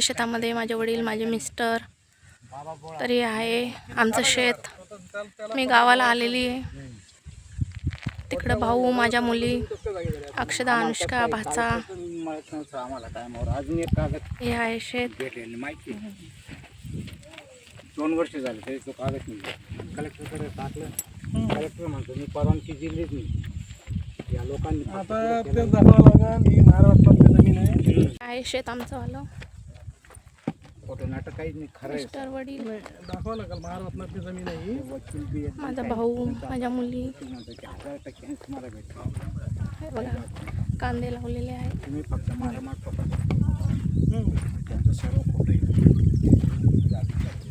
शेतामध्ये माझे वडील माझे मिस्टर तरी आहे आमचं शेत. मी गावाला आलेली आहे. तिकडं भाऊ माझ्या मुली अक्षदा अनुष्का भाचा हे आहे शेत. दोन वर्ष झाले तरी तो कागद नाही कलेक्टरकडे टाकलं. कलेक्टर म्हणतो मी परवानगी दिलीच नाही. या लोकांनी आता ते. दाखवावं लागेल ही महाराष्ट्रातली जमीन आहे. आहे शेत आमचं आलं खोटं नाटक काहीच नाही खरं आहे मिस्टर वडील दाखवावं लागेल महाराष्ट्रातली जमीन आहे ही वकील बी येत माझा भाऊ माझ्या मुली नाही. म्हणतो की हजार तुम्हाला भेटतो हे बघा कांदे लावलेले आहेत तुम्ही फक्त मारा माग पकडा हम्म. त्यांचं सर्व खोटं आहे का त्याची?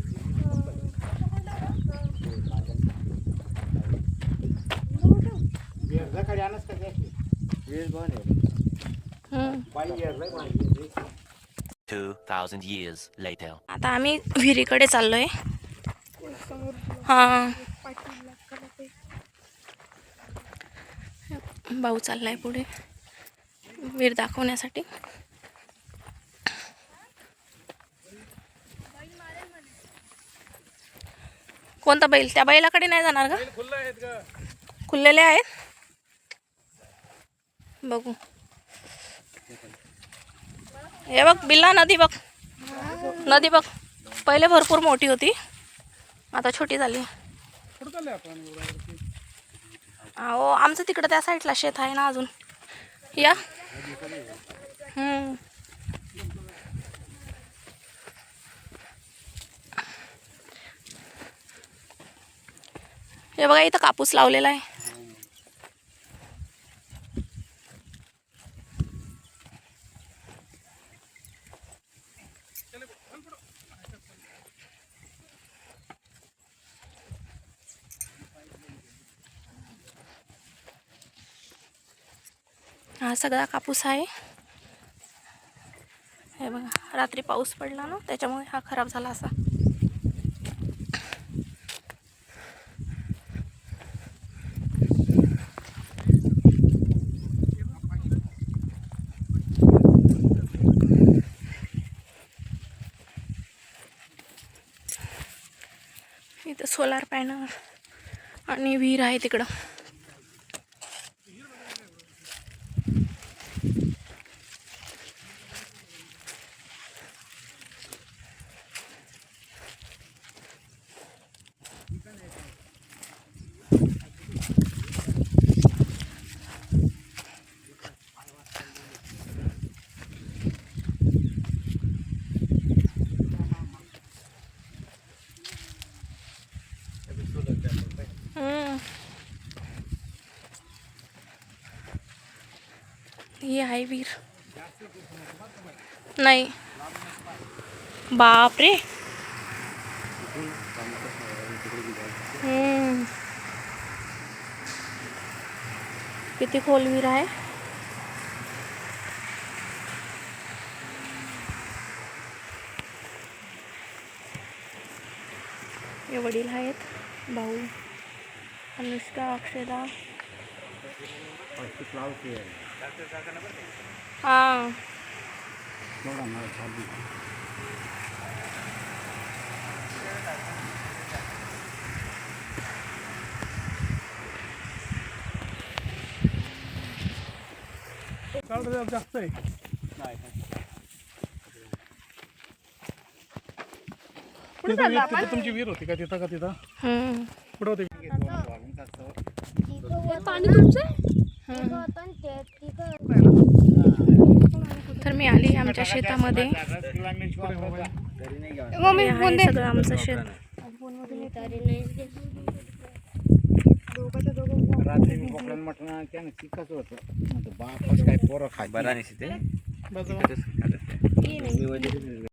हम्म. बाई बाई. 2,000 years later. आता आम्ही विहिरीकडे चाललोय. हां. भाऊ चाललाय पुढे. विहीर दाखवण्यासाठी. कोणता बैल? त्या बैलाकडे नाही जाणार का? का? खुललेले आहेत? बघू. हे बघ बिल्ला नदी बघ. नदी बघ. पहिले भरपूर मोठी होती. आता छोटी झाली. अहो आमचं तिकडं त्या साईडला शेत आहे ना अजून. या. हे बघा इथं कापूस लावलेला आहे. हा सगळा कापूस आहे. हे बघा रात्री पाऊस पडला ना त्याच्यामुळे हा खराब झाला असा. इथं सोलार पॅनल आणि विहीर आहे तिकडं. ये आहे वीर. नाही. बापरे. हम्म. किती खोल विहीर आहे हे। वडील आहेत भाऊ अनुष्का अक्षदा। प्लास्टिक लावते हां बघा मला झाली चालतं जरा जास्त आहे. वीर- तुमची विहीर होती का? तिथं का तिथं. कुठं होती तर मी आली आमच्या शेतामध्ये. आहे सगळं आमचं शेत. रात्री मी મટના ક્યાં શીખતો હતો. બાપ કાંઈ પોરો ખાય બરાની સીધે